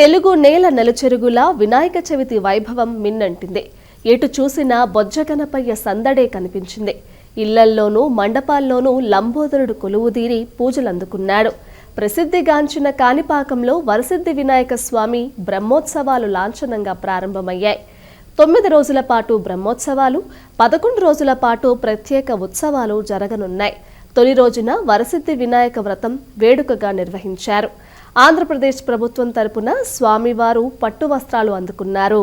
తెలుగు నేల నెలచెరుగులా వినాయక చవితి వైభవం మిన్నంటింది. ఎటు చూసినా బొజ్జగనపయ్య సందడే కనిపించింది. ఇళ్ళల్లోనూ మండపాల్లోనూ లంబోదరుడు కొలువుదీరి పూజలందుకున్నాడు. ప్రసిద్ధిగాంచిన కాణిపాకంలో వరసిద్ధి వినాయక స్వామి బ్రహ్మోత్సవాలు లాంఛనంగా ప్రారంభమయ్యాయి. తొమ్మిది రోజుల పాటు బ్రహ్మోత్సవాలు పదకొండు రోజుల పాటు ప్రత్యేక ఉత్సవాలు జరగనున్నాయి. తొలి రోజున వరసిద్ధి వినాయక వ్రతం వేడుకగా నిర్వహించారు. ఆంధ్రప్రదేశ్ ప్రభుత్వం తరపున స్వామివారు పట్టు వస్త్రాలు అందుకున్నారు.